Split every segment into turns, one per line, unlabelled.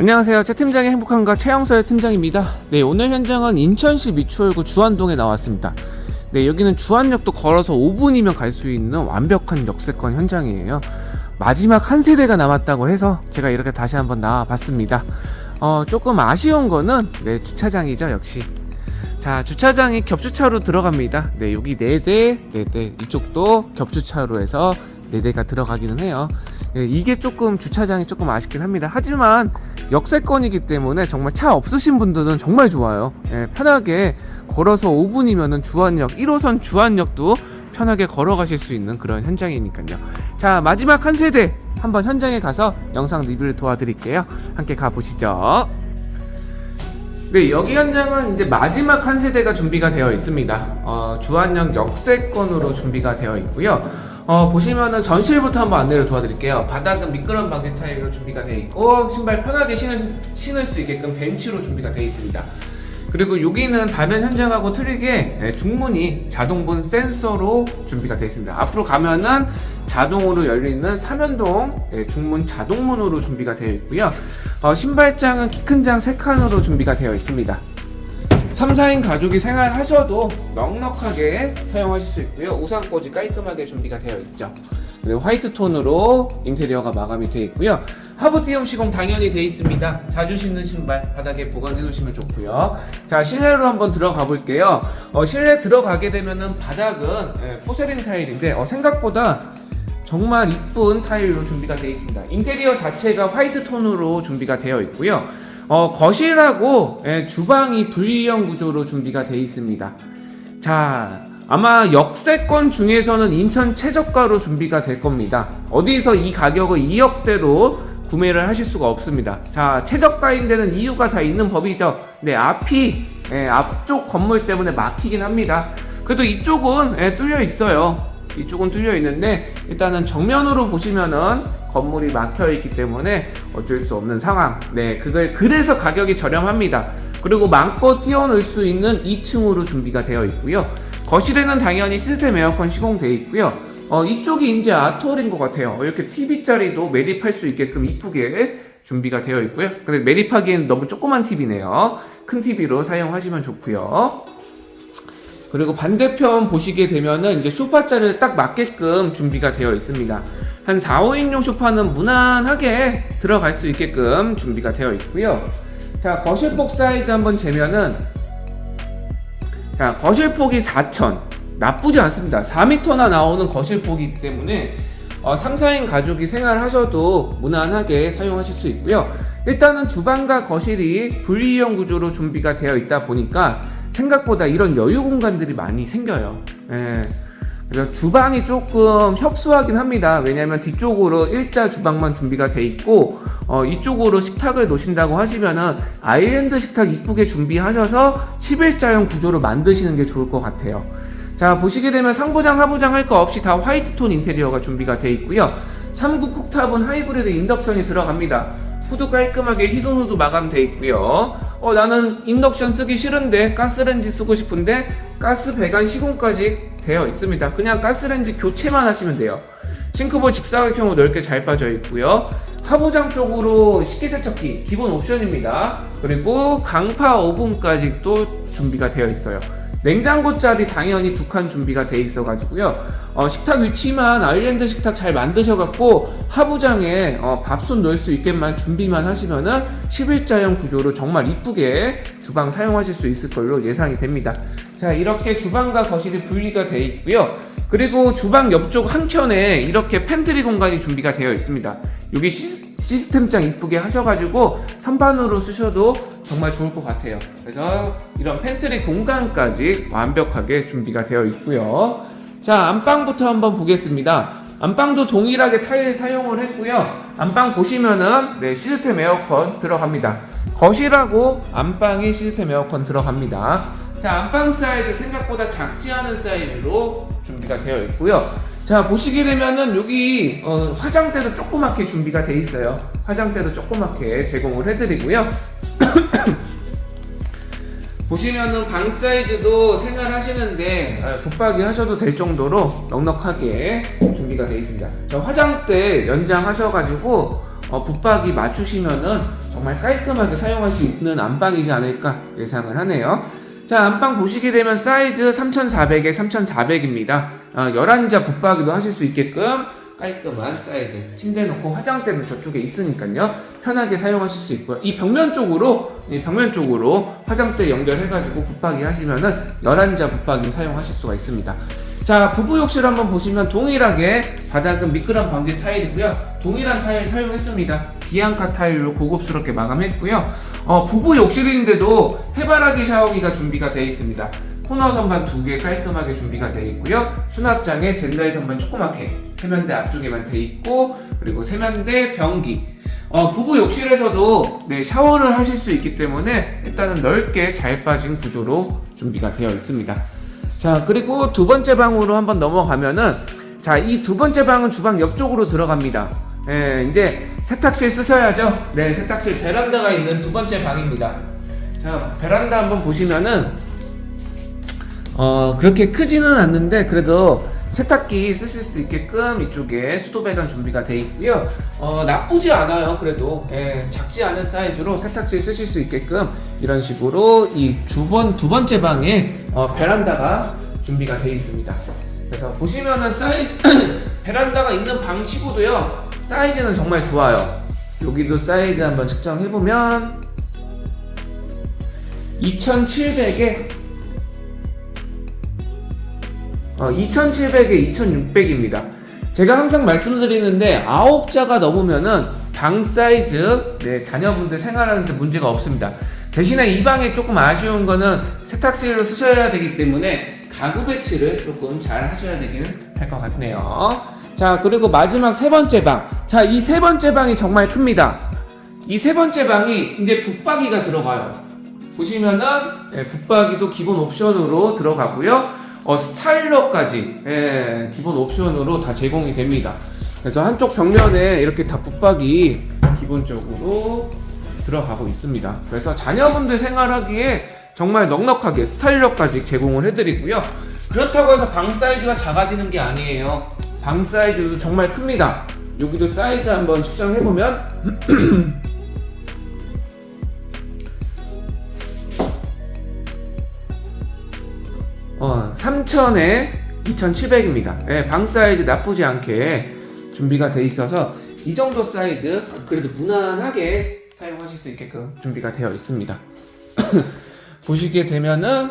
안녕하세요. 최 팀장의 행복한가 최영서의 팀장입니다. 네, 오늘 현장은 인천시 미추홀구 주안동에 나왔습니다. 네, 여기는 주안역도 걸어서 5분이면 갈 수 있는 완벽한 역세권 현장이에요. 마지막 한 세대가 남았다고 해서 제가 이렇게 다시 한번 나와봤습니다. 어, 조금 아쉬운 거는 네, 주차장이죠, 역시. 자, 주차장이 겹주차로 들어갑니다. 네, 여기 4대, 4대, 이쪽도 겹주차로 해서 4대가 들어가기는 해요. 예, 이게 조금 주차장이 조금 아쉽긴 합니다. 하지만 역세권이기 때문에 정말 차 없으신 분들은 정말 좋아요. 예, 편하게 걸어서 5분이면은 주안역, 1호선 주안역도 편하게 걸어가실 수 있는 그런 현장이니까요. 자, 마지막 한 세대 한번 현장에 가서 영상 리뷰를 도와드릴게요. 함께 가보시죠. 네, 여기 현장은 이제 마지막 한 세대가 준비가 되어 있습니다. 어, 주안역 역세권으로 준비가 되어 있고요. 어, 보시면은 전실부터 한번 안내를 도와드릴게요. 바닥은 미끄럼 방지 타일로 준비가 되어 있고 신발 편하게 신을, 수- 신을 수 있게끔 벤치로 준비가 되어 있습니다. 그리고 여기는 다른 현장하고 틀리게 예, 중문이 자동분 센서로 준비가 되어 있습니다. 앞으로 가면은 자동으로 열리는 삼연동 예, 중문 자동문으로 준비가 되어 있고요. 어, 신발장은 키 큰 장 3칸으로 준비가 되어 있습니다. 3, 4인 가족이 생활하셔도 넉넉하게 사용하실 수 있고요. 우산꽂이 깔끔하게 준비가 되어 있죠. 그리고 화이트 톤으로 인테리어가 마감이 되어 있고요. 하부티움 시공 당연히 되어 있습니다. 자주 신는 신발 바닥에 보관해 놓으시면 좋고요. 자 실내로 한번 들어가 볼게요. 어, 실내 들어가게 되면은 바닥은 예, 포세린 타일인데 어, 생각보다 정말 이쁜 타일로 준비가 되어 있습니다. 인테리어 자체가 화이트 톤으로 준비가 되어 있고요. 어, 거실하고 예, 주방이 분리형 구조로 준비가 되어 있습니다. 자, 아마 역세권 중에서는 인천 최저가로 준비가 될 겁니다. 어디서 이 가격을 2억대로 구매를 하실 수가 없습니다. 자, 최저가인 데는 이유가 다 있는 법이죠. 네, 앞이 예, 앞쪽 건물 때문에 막히긴 합니다. 그래도 이쪽은 예, 뚫려 있어요. 이쪽은 뚫려 있는데 일단은 정면으로 보시면은 건물이 막혀 있기 때문에 어쩔 수 없는 상황. 네, 그걸 그래서 가격이 저렴합니다. 그리고 마음껏 뛰어놀 수 있는 2층으로 준비가 되어 있고요. 거실에는 당연히 시스템 에어컨 시공되어 있고요. 어, 이쪽이 이제 아톨인 것 같아요. 이렇게 TV 자리도 매립할 수 있게끔 이쁘게 준비가 되어 있고요. 근데 매립하기엔 너무 조그만 TV네요. 큰 TV로 사용하시면 좋고요. 그리고 반대편 보시게 되면은 이제 소파 자리에 딱 맞게끔 준비가 되어 있습니다. 한 4, 5인용 소파는 무난하게 들어갈 수 있게끔 준비가 되어 있고요. 자, 거실폭 사이즈 한번 재면은 자, 거실폭이 4천. 나쁘지 않습니다. 4m나 나오는 거실폭이기 때문에 어, 3, 4인 가족이 생활하셔도 무난하게 사용하실 수 있고요. 일단은 주방과 거실이 분리형 구조로 준비가 되어 있다 보니까 생각보다 이런 여유 공간들이 많이 생겨요. 예. 그래서 주방이 조금 협소하긴 합니다. 왜냐하면 뒤쪽으로 일자 주방만 준비가 돼 있고 어, 이쪽으로 식탁을 놓으신다고 하시면은 아일랜드 식탁 이쁘게 준비하셔서 11자형 구조로 만드시는 게 좋을 것 같아요. 자 보시게 되면 상부장 하부장 할 거 없이 다 화이트 톤 인테리어가 준비가 돼 있고요. 3구 쿡탑은 하이브리드 인덕션이 들어갑니다. 후드 깔끔하게 히든 후드 마감돼 있고요. 어 나는 인덕션 쓰기 싫은데 가스렌지 쓰고 싶은데 가스 배관 시공까지 되어 있습니다. 그냥 가스렌지 교체만 하시면 돼요. 싱크볼 직사각형으로 넓게 잘 빠져 있고요. 하부장 쪽으로 식기세척기 기본 옵션입니다. 그리고 강파 오븐까지 또 준비가 되어 있어요. 냉장고 자리 당연히 두 칸 준비가 돼 있어 가지고요. 어, 식탁 위치만 아일랜드 식탁 잘 만드셔갖고 하부장에 어, 밥솥 넣을 수 있게만 준비만 하시면은 11자형 구조로 정말 이쁘게 주방 사용하실 수 있을 걸로 예상이 됩니다. 자 이렇게 주방과 거실이 분리가 돼 있고요. 그리고 주방 옆쪽 한켠에 이렇게 팬트리 공간이 준비가 되어 있습니다. 여기 시, 시스 템장 이쁘게 하셔가지고 선반으로 쓰셔도 정말 좋을 것 같아요. 그래서 이런 팬트리 공간까지 완벽하게 준비가 되어 있고요. 자, 안방부터 한번 보겠습니다. 안방도 동일하게 타일 사용을 했고요. 안방 보시면은 네, 시스템 에어컨 들어갑니다. 거실하고 안방이 시스템 에어컨 들어갑니다. 자, 안방 사이즈 생각보다 작지 않은 사이즈로 준비가 되어 있고요. 자, 보시게 되면은 여기 어, 화장대도 조그맣게 준비가 돼 있어요. 화장대도 조그맣게 제공을 해드리고요. 보시면은 방 사이즈도 생활하시는데 아, 붙박이 하셔도 될 정도로 넉넉하게 준비가 되어 있습니다. 저 화장대 연장하셔가지고 어, 붙박이 맞추시면은 정말 깔끔하게 사용할 수 있는 안방이지 않을까 예상을 하네요. 자, 안방 보시게 되면 사이즈 3400에 3400입니다. 어, 11자 붙박이도 하실 수 있게끔 깔끔한 사이즈. 침대 놓고 화장대는 저쪽에 있으니까요. 편하게 사용하실 수 있고요. 이 벽면 쪽으로, 이 벽면 쪽으로 화장대 연결해가지고 붙박이 하시면은 11자 붙박이 사용하실 수가 있습니다. 자, 부부 욕실 한번 보시면 동일하게 바닥은 미끄럼 방지 타일이고요. 동일한 타일 사용했습니다. 비앙카 타일로 고급스럽게 마감했고요. 어, 부부 욕실인데도 해바라기 샤워기가 준비가 되어 있습니다. 코너 선반 두 개 깔끔하게 준비가 되어 있고요. 수납장에 젠다이 선반 조그맣게 세면대 앞쪽에만 되어 있고 그리고 세면대 변기 어, 부부 욕실에서도 네, 샤워를 하실 수 있기 때문에 일단은 넓게 잘 빠진 구조로 준비가 되어 있습니다. 자, 그리고 두 번째 방으로 한번 넘어가면은 자, 이 두 번째 방은 주방 옆쪽으로 들어갑니다. 예, 이제 세탁실 쓰셔야죠. 네, 세탁실 베란다가 있는 두 번째 방입니다. 자, 베란다 한번 보시면은 어, 그렇게 크지는 않는데 그래도 세탁기 쓰실 수 있게끔 이쪽에 수도 배관 준비가 되어 있고요. 어, 나쁘지 않아요. 그래도 예, 작지 않은 사이즈로 세탁실 쓰실 수 있게끔 이런 식으로 이 주번 두 번째 방에 어, 베란다가 준비가 되어 있습니다. 그래서 보시면은 사이즈 베란다가 있는 방 치고도요 사이즈는 정말 좋아요. 여기도 사이즈 한번 측정해 보면 2,700에 어, 2,700에 2,600입니다. 제가 항상 말씀드리는데 9자가 넘으면은 방 사이즈 네, 자녀분들 생활하는데 문제가 없습니다. 대신에 이 방에 조금 아쉬운 거는 세탁실로 쓰셔야 되기 때문에 가구 배치를 조금 잘 하셔야 되기는 할 것 같네요. 자, 그리고 마지막 세 번째 방. 자, 이 세 번째 방이 정말 큽니다. 이 세 번째 방이 이제 붙박이가 들어가요. 보시면은 예, 붙박이도 기본 옵션으로 들어가고요. 어, 스타일러까지 예, 기본 옵션으로 다 제공이 됩니다. 그래서 한쪽 벽면에 이렇게 다 붙박이 기본적으로 들어가고 있습니다. 그래서 자녀분들 생활하기에 정말 넉넉하게 스타일러까지 제공을 해드리고요. 그렇다고 해서 방 사이즈가 작아지는 게 아니에요. 방 사이즈도 정말 큽니다. 여기도 사이즈 한번 측정해보면 3000에 2700입니다. 예, 방 사이즈 나쁘지 않게 준비가 돼 있어서 이 정도 사이즈 그래도 무난하게 사용하실 수 있게끔 준비가 되어 있습니다. 보시게 되면은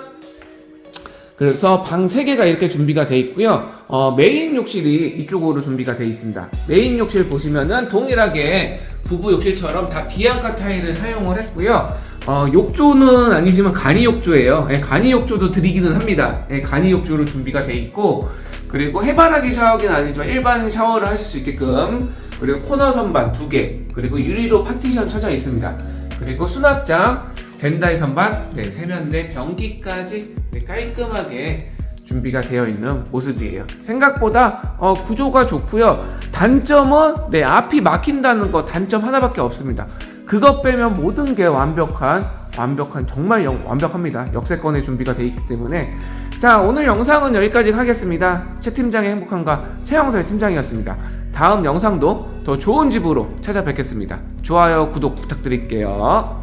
그래서 방 3개가 이렇게 준비가 되어 있고요. 어, 메인 욕실이 이쪽으로 준비가 되어 있습니다. 메인 욕실 보시면은 동일하게 부부 욕실처럼 다 비앙카 타일을 사용을 했고요. 어, 욕조는 아니지만 간이 욕조예요. 예, 간이 욕조도 드리기는 합니다. 예, 간이 욕조로 준비가 되어 있고 그리고 해바라기 샤워기는 아니지만 일반 샤워를 하실 수 있게끔 그리고 코너 선반 두 개, 그리고 유리로 파티션 쳐져 있습니다. 그리고 수납장, 젠다이 선반, 네, 세면대, 변기까지 네, 깔끔하게 준비가 되어 있는 모습이에요. 생각보다 어, 구조가 좋고요. 단점은 네, 앞이 막힌다는 거 단점 하나밖에 없습니다. 그것 빼면 모든 게 완벽한 완벽한 정말 영- 완벽합니다. 역세권의 준비가 되어 있기 때문에 자 오늘 영상은 여기까지 하겠습니다. 최 팀장의 행복한가 최영서의 팀장이었습니다. 다음 영상도 더 좋은 집으로 찾아뵙겠습니다. 좋아요 구독 부탁드릴게요.